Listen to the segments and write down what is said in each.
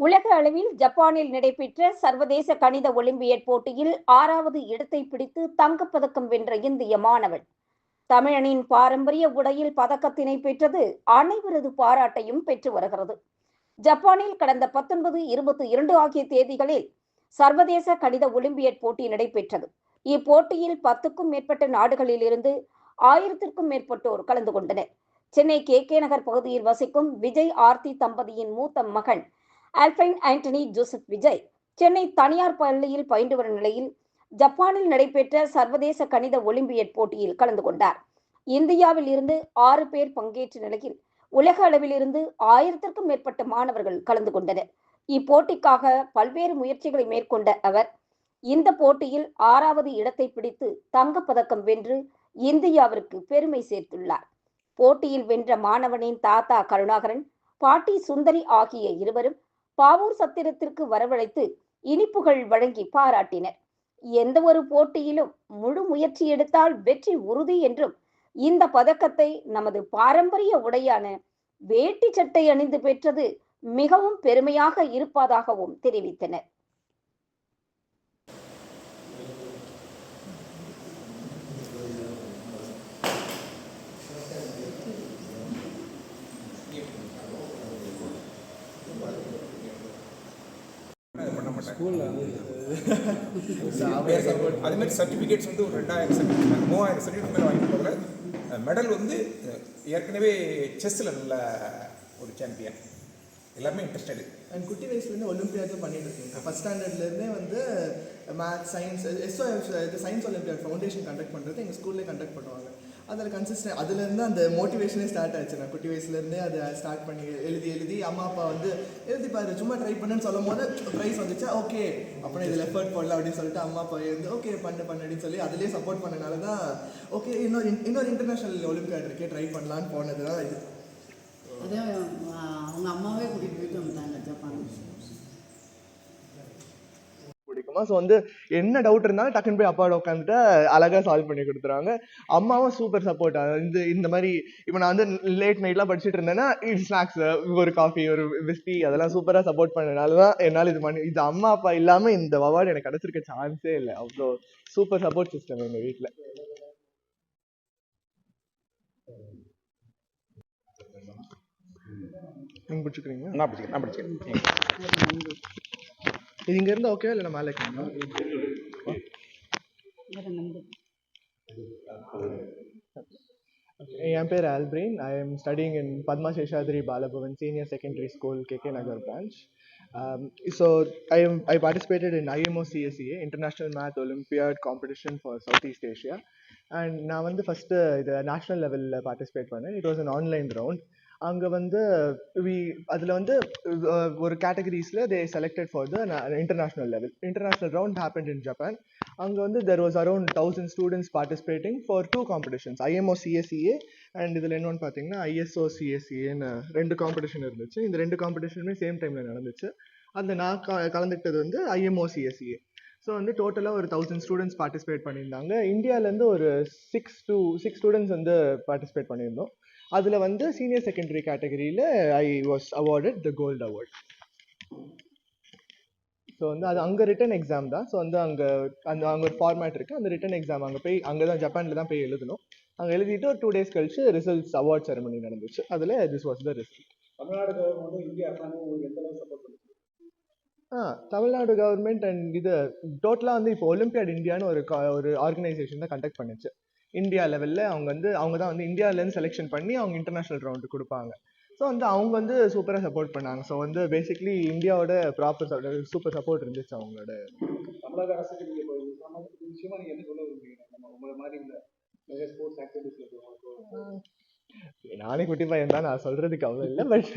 உலக அளவில் ஜப்பானில் நடைபெற்ற சர்வதேச கணித ஒலிம்பியட் போட்டியில் ஆறாவது இடத்தை பிடித்து தங்கப்பதக்கம் வென்ற இந்திய மாணவன் தமிழனின் பாரம்பரிய உடையில் பதக்கத்தினை பெற்றது அனைவரது பாராட்டையும் பெற்று வருகிறது. ஜப்பானில் கடந்த பத்தொன்பது இருபத்தி இரண்டு ஆகிய தேதிகளில் சர்வதேச கணித ஒலிம்பியட் போட்டி நடைபெற்றது. இப்போட்டியில் பத்துக்கும் மேற்பட்ட நாடுகளில் இருந்து ஆயிரத்திற்கும் மேற்பட்டோர் கலந்து கொண்டனர். சென்னை கே கே நகர் பகுதியில் வசிக்கும் விஜய் ஆர்த்தி தம்பதியின் மூத்த மகன் ஆல்பைன் ஆண்டனி ஜோசப் விஜய். சென்னை தனியார் பள்ளியில் பயின்று வரும் நிலையில் ஜப்பானில் நடைபெற்ற சர்வதேச கணித ஒலிம்பியட் போட்டியில் கலந்து கொண்டார். இந்தியாவில் இருந்து ஆறு பேர் பங்கேற்ற நிலையில் உலக அளவில் இருந்து ஆயிரத்திற்கும் மேற்பட்ட மாணவர்கள் கலந்து கொண்டனர். இப்போட்டிக்காக பல்வேறு முயற்சிகளை மேற்கொண்ட அவர் இந்த போட்டியில் ஆறாவது இடத்தை பிடித்து தங்கப்பதக்கம் வென்று இந்தியாவிற்கு பெருமை சேர்த்துள்ளார். போட்டியில் வென்ற மாணவனின் தாத்தா கருணாகரன் பாட்டி சுந்தரி ஆகிய இருவரும் பாவூர் சத்திரத்திற்கு வரவழைத்து இனிப்புகள் வழங்கி பாராட்டினர். எந்த ஒரு போட்டியிலும் முழு முயற்சி எடுத்தால் வெற்றி உறுதி என்றும் இந்த பதக்கத்தை நமது பாரம்பரிய உடையான வேட்டி சட்டை அணிந்து பெற்றது மிகவும் பெருமையாக இருப்பதாகவும் தெரிவித்தனர். பண்ண மாட்டேன் ஸ்கூலில் வந்து அது மாதிரி சர்டிஃபிகேட்ஸ் வந்து ஒரு ரெண்டாயிரம் சர்டிஃபிகேட் மூவாயிரம் சர்டிஃபிகேட் மேலே வாங்கி போகிறதுல மெடல் வந்து ஏற்கனவே செஸ்ஸில் நல்ல ஒரு சாம்பியன் எல்லாமே இன்ட்ரெஸ்டடு அண்ட் குட்டி வயசுலேருந்து ஒலிம்பியாட்டும் பண்ணிட்டு இருக்கேன் ஃபஸ்ட் ஸ்டாண்டர்ட்லேருந்தே வந்து மேத்ஸ் சயின்ஸ் எஸ்ஓஎஃப் இது சயின்ஸ் ஒலிம்பியாட் ஃபவுண்டேஷன் கண்டக்ட் பண்ணுறது எங்கள் ஸ்கூல்லே கண்டக்ட் பண்ணுவாங்க. அதில் கன்சிஸ்டன் அதுலேருந்து அந்த மோட்டிவேஷனே ஸ்டார்ட் ஆச்சு. நான் குட்டி வயசுலேருந்தே அதை ஸ்டார்ட் பண்ணி எழுதி எழுதி அம்மா அப்பா வந்து எழுதி பாரு சும்மா ட்ரை பண்ணுன்னு சொல்லும் போது ப்ரைஸ் வந்துச்சா ஓகே அப்புறம் இதில் எஃபர்ட் போடலாம் அப்படின்னு சொல்லிட்டு அம்மா அப்பா எழுந்து ஓகே பண்ணு பண்ணு அப்படின்னு சொல்லி அதுலேயே சப்போர்ட் பண்ணனால தான் ஓகே இன்னொரு இன்னொரு இன்டர்நேஷனல் ஒலிம்பியாட் இருக்கே ட்ரை பண்ணலான்னு போனது தான் இது. அதே அவங்க அம்மாவே கூட்டிகிட்டு போயிட்டு வந்தாங்க ஜப்பான் பிடிக்குமா ஸோ வந்து என்ன டவுட் இருந்தாலும் டக்குன்னு போய் அப்பாவோட உட்காந்துட்டு அழகாக சால்வ் பண்ணி கொடுத்துருவாங்க. அம்மாவும் சூப்பர் சப்போர்ட் இந்த இந்த மாதிரி இப்போ நான் வந்து லேட் நைட்லாம் படிச்சுட்டு இருந்தேன்னா ஸ்நாக்ஸ் ஒரு காஃபி ஒரு விஸ்கி அதெல்லாம் சூப்பராக சப்போர்ட் பண்ணனால தான் என்னால் இது பண்ணி இது அம்மா அப்பா இல்லாமல் இந்த அவார்டு எனக்கு கிடச்சிருக்க சான்ஸே இல்லை. அவ்வளோ சூப்பர் சப்போர்ட் சிஸ்டம் எங்கள் வீட்டில் நீங்கள் பிடிச்சிக்கிறீங்க நான் பிடிச்சிக்கிறேன் நான் பிடிச்சிக்கிறேன். இது இங்கே இருந்தால் ஓகே இல்லை நான் மேலே என் பேர் Alfrin I am studying in Padma Seshadri Bala Bhavan senior secondary school K K Nagar branch so I am I participated in IMO CSCA international math olympiad competition for south east Asia and நான் வந்து first இது national லெவலில் participate பண்ணேன். It was an online round அங்கே வந்து we அதில் வந்து ஒரு கேட்டகரிஸில் they selected for the international level international round happen in Japan அங்கே வந்து there was around thousand students participating for two competitions IMO CSCA and இதில் இன்னொன்று பார்த்தீங்கன்னா ஐஎஸ்ஓ சிஎஸ்சிஏன்னு ரெண்டு காம்படிஷன் இருந்துச்சு. இந்த ரெண்டு காம்படிஷனுமே சேம் டைமில் நடந்துச்சு. அந்த நான் க கலந்துக்கிட்டது வந்து ஐஎம்ஓ சிஎஸ்சிஏ ஸோ வந்து டோட்டலாக ஒரு தௌசண்ட் ஸ்டூடெண்ட்ஸ் பார்ட்டிசிபேட் பண்ணியிருந்தாங்க. இந்தியாவிலேருந்து ஒரு சிக்ஸ் டூ சிக்ஸ் ஸ்டூடெண்ட்ஸ் வந்து பார்ட்டிசிபேட் பண்ணியிருந்தோம். அதில் வந்து சீனியர் செகண்டரி கேட்டகரியில் I was awarded the gold award so வந்து அது அங்கே ரிட்டன் எக்ஸாம் தான். ஸோ வந்து அங்கே அந்த அங்கே ஒரு ஃபார்மேட் இருக்குது அந்த ரிட்டன் எக்ஸாம் அங்கே போய் அங்கே தான் ஜப்பானில் தான் போய் எழுதணும். அங்கே எழுதிட்டு ஒரு டூ டேஸ் கழிச்சு ரிசல்ட்ஸ் அவார்ட் செரமனி நடந்துச்சு. அதில் this was the result Tamil Nadu கவர்மெண்ட்டும் இந்திய அரசாங்கம் உங்களுக்கு எந்த அளவுக்கு சப்போர்ட் பண்ணுது ஆ தமிழ்நாடு கவர்மெண்ட் அண்ட் இது டோட்டலாக வந்து இப்போ ஒலிம்பியாட் இந்தியான்னு ஒரு ஒரு ஆர்கனைசேஷன் தான் கண்டக்ட் பண்ணுச்சு. இந்தியா லெவலில் அவங்க வந்து அவங்க தான் வந்து இந்தியாவிலேருந்து செலெக்ஷன் பண்ணி அவங்க இன்டர்நேஷ்னல் ரவுண்டு கொடுப்பாங்க. ஸோ வந்து அவங்க வந்து சூப்பராக சப்போர்ட் பண்ணாங்க. ஸோ வந்து பேசிக்லி இந்தியாவோட ப்ராப்பர் சூப்பர் சப்போர்ட் இருந்துச்சு அவங்களோட. தமிழக அரசுக்கு நீங்கள் விஷயமா நீங்கள் என்ன சொல்ல விரும்புறீங்க? நம்ம உங்களை மாதிரி இந்த ஸ்போர்ட்ஸ் இருக்கிறவங்களுக்கு நானே குட்டி பையன் தான் நான் சொல்றதுக்கு அவ்வளோ இல்லை. பட்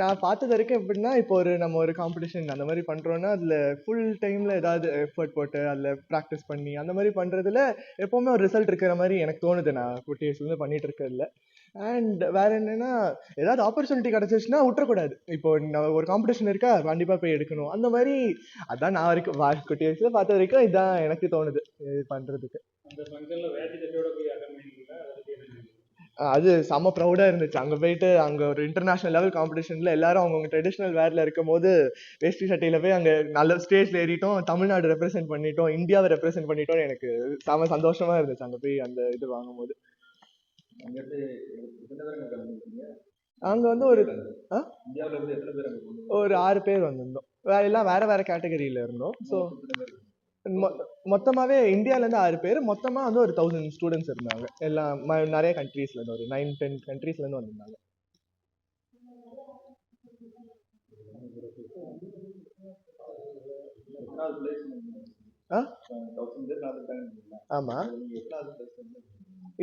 நான் பார்த்தது வரைக்கும் எப்படின்னா இப்போ ஒரு நம்ம ஒரு காம்படிஷன் அந்த மாதிரி பண்றோம்னா அதுல ஃபுல் டைம்ல ஏதாவது எஃபர்ட் போட்டு அதுல ப்ராக்டிஸ் பண்ணி அந்த மாதிரி பண்றதுல எப்பவுமே ஒரு ரிசல்ட் இருக்கிற மாதிரி எனக்கு தோணுது. நான் குட்டி வயசுலேருந்து பண்ணிட்டு இருக்கிறதுல. அண்ட் வேற என்னன்னா ஏதாவது ஆப்பர்ச்சுனிட்டி கிடைச்சிச்சுன்னா விட்டுறக்கூடாது. இப்போ நான் ஒரு காம்படிஷன் இருக்கா கண்டிப்பா போய் எடுக்கணும். அந்த மாதிரி அதான் நான் வரைக்கும் குட்டி வயசுல பார்த்த வரைக்கும் இதான் எனக்கு தோணுது இது பண்றதுக்கு அந்த ஃபங்க்ஷனில் வேட்டி தட்டியோட போய் அட்டன் பண்ணிருக்கீங்களா அதை செம்ம ப்ரௌடாக இருந்துச்சு. அங்கே போயிட்டு அங்கே ஒரு இன்டர்நேஷனல் லெவல் காம்படிஷனில் எல்லாரும் அவங்கவுங்க ட்ரெடிஷ்னல் வேரில் இருக்கும் போது வேஷ்டி சட்டையில் போய் அங்கே நல்ல ஸ்டேஜில் ஏறிட்டோம். தமிழ்நாடு ரெப்ரசென்ட் பண்ணிட்டோம். இந்தியாவை ரெப்ரசென்ட் பண்ணிட்டோம் எனக்கு செம சந்தோஷமா இருந்துச்சு அங்கே போய் அந்த இது வாங்கும்போது. அங்கே வந்து ஒரு ஒரு ஆறு பேர் வந்திருந்தோம். வேற எல்லாம் வேற வேற கேட்டகரியில இருந்தோம். ஸோ மொத்தமாகவே இந்தியாவிலேருந்து ஆறு பேர். மொத்தமாக வந்து ஒரு தௌசண்ட் ஸ்டூடெண்ட்ஸ் இருந்தாங்க. எல்லாம் நிறைய கண்ட்ரீஸ்லேருந்து ஒரு நைன் டென் கண்ட்ரீஸ்லேருந்து வந்திருந்தாங்க. ஆமா. ஆமாம்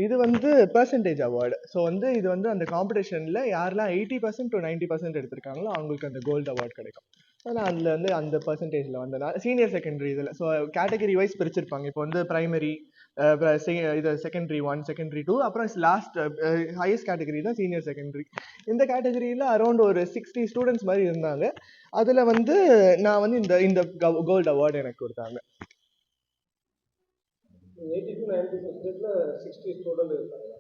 இது வந்து பெர்சன்டேஜ் அவார்டு ஸோ வந்து இது வந்து அந்த காம்படிஷனில் யாரெல்லாம் eighty percent to ninety percent எடுத்திருக்காங்களோ அவங்களுக்கு அந்த கோல்டு அவார்ட் கிடைக்கும். ஆனால் அதில் வந்து அந்த பர்சன்டேஜில் வந்தனால சீனியர் செகண்டரி இதில். ஸோ கேட்டகரி வைஸ் பிரிச்சிருப்பாங்க. இப்போ வந்து ப்ரைமரி இது செகண்டரி ஒன் செகண்டரி டூ அப்புறம் லாஸ்ட் ஹையஸ்ட் கேட்டகரி தான் சீனியர் செகண்டரி இந்த கேட்டகரியில் அரௌண்ட் ஒரு சிக்ஸ்டி ஸ்டூடெண்ட்ஸ் மாதிரி இருந்தாங்க. அதில் வந்து நான் வந்து இந்த இந்த கோல்டு அவார்டு எனக்கு கொடுத்தாங்க. எயிட்டி டு நைன்டி பர்சன்டேஜ்ல சிக்ஸ்டி ஸ்டூடெண்ட் இருக்காங்க.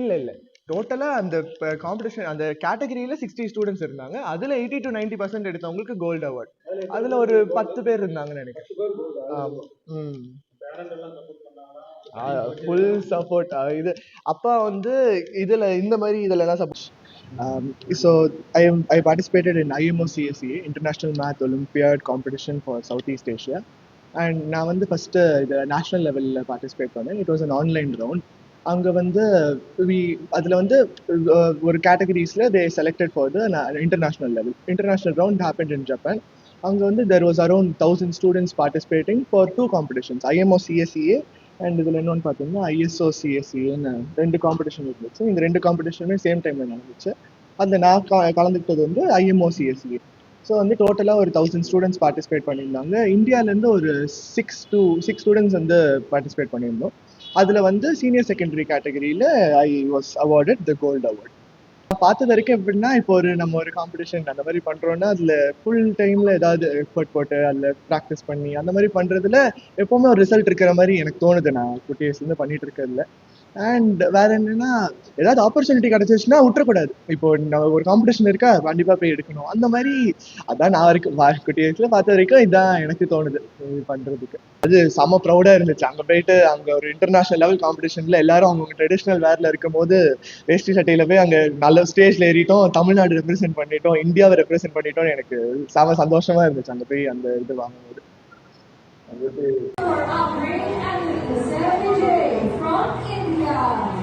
இல்லை இல்லை. டோட்டலாக அந்த காம்படிஷன் அந்த கேட்டகரியில் சிக்ஸ்டி ஸ்டூடெண்ட்ஸ் இருந்தாங்க. அதில் எயிட்டி டு நைன்டி பர்சன்ட் எடுத்தவங்களுக்கு கோல்டு அவார்ட் அதில் ஒரு பத்து பேர் இருந்தாங்கன்னு நினைக்கிறேன். ஆமாம் ம். ஃபுல் சப்போர்ட் இது அப்பா வந்து இதில் இந்த மாதிரி இதில் தான் support so I am I participated in IMO CSC international math olympiad competition for south east Asia and நான் வந்து ஃபஸ்ட்டு இது நேஷ்னல் லெவலில் பார்ட்டிசிபேட் பண்ணேன். It was an online round அங்கே வந்து வி அதில் வந்து ஒரு கேட்டகரிஸில் they selected for the international level international round happen in Japan அங்கே வந்து there was around thousand students participating for two competitions IMO CSCA and இதில் இன்னொன்று பார்த்தீங்கன்னா ஐஎஸ்ஓ சிஎஸ்சின்னு ரெண்டு காம்படிஷன் இருந்துச்சு. இந்த ரெண்டு காம்படிஷனுமே சேம் டைமில் நடந்துச்சு. அந்த நான் கலந்துக்கிட்டது வந்து ஐஎம்ஓ சிஎஸ்சிஏ ஸோ வந்து டோட்டலாக ஒரு தௌசண்ட் ஸ்டூடெண்ட்ஸ் பார்ட்டிசிபேட் பண்ணியிருந்தாங்க. இந்தியாவிலேருந்து ஒரு சிக்ஸ் டூ சிக்ஸ் ஸ்டூடெண்ட்ஸ் வந்து பார்ட்டிசிபேட் பண்ணியிருந்தோம். அதில் வந்து சீனியர் செகண்டரி கேட்டகரியில் I was awarded the gold award பார்த்தது வரைக்கும் எப்படின்னா இப்போ ஒரு நம்ம ஒரு காம்படிஷன் அந்த மாதிரி பண்ணுறோன்னா அதில் ஃபுல் டைமில் ஏதாவது எஃபர்ட் போட்டு அதில் ப்ராக்டிஸ் பண்ணி அந்த மாதிரி பண்ணுறதுல எப்போவுமே ஒரு ரிசல்ட் இருக்கிற மாதிரி எனக்கு தோணுது. நான் குட்டி வயசுலேருந்து பண்ணிட்டு இருக்கிறதுல. அண்ட் வேற என்னன்னா ஏதாவது ஆப்பர்ச்சுனிட்டி கிடைச்சிச்சுன்னா விட்டுறக்கூடாது. இப்போ நம்ம ஒரு காம்படிஷன் இருக்கா கண்டிப்பாக போய் எடுக்கணும். அந்த மாதிரி அதான் நான் வரைக்கும் குட்டி வயசுல பார்த்த வரைக்கும் இதான் எனக்கு தோணுது. பண்றதுக்கு. அது செம ப்ரௌடா இருந்துச்சு. அங்க போயிட்டு அங்க ஒரு இன்டர்நேஷனல் லெவல் காம்படிஷன்ல எல்லாரும் அவங்க ட்ரெடிஷ்னல் வேர்ல இருக்கும் போது வேஷ்டி சட்டையில போய் அங்க நல்ல ஸ்டேஜ்ல ஏறிட்டோம் தமிழ்நாடு ரெப்ரசென்ட் பண்ணிட்டோம் இந்தியாவை ரெப்ரசென்ட் பண்ணிட்டோம் எனக்கு செம சந்தோஷமா இருந்துச்சு அங்க போய் அந்த இது வாங்கும்போது. Our America!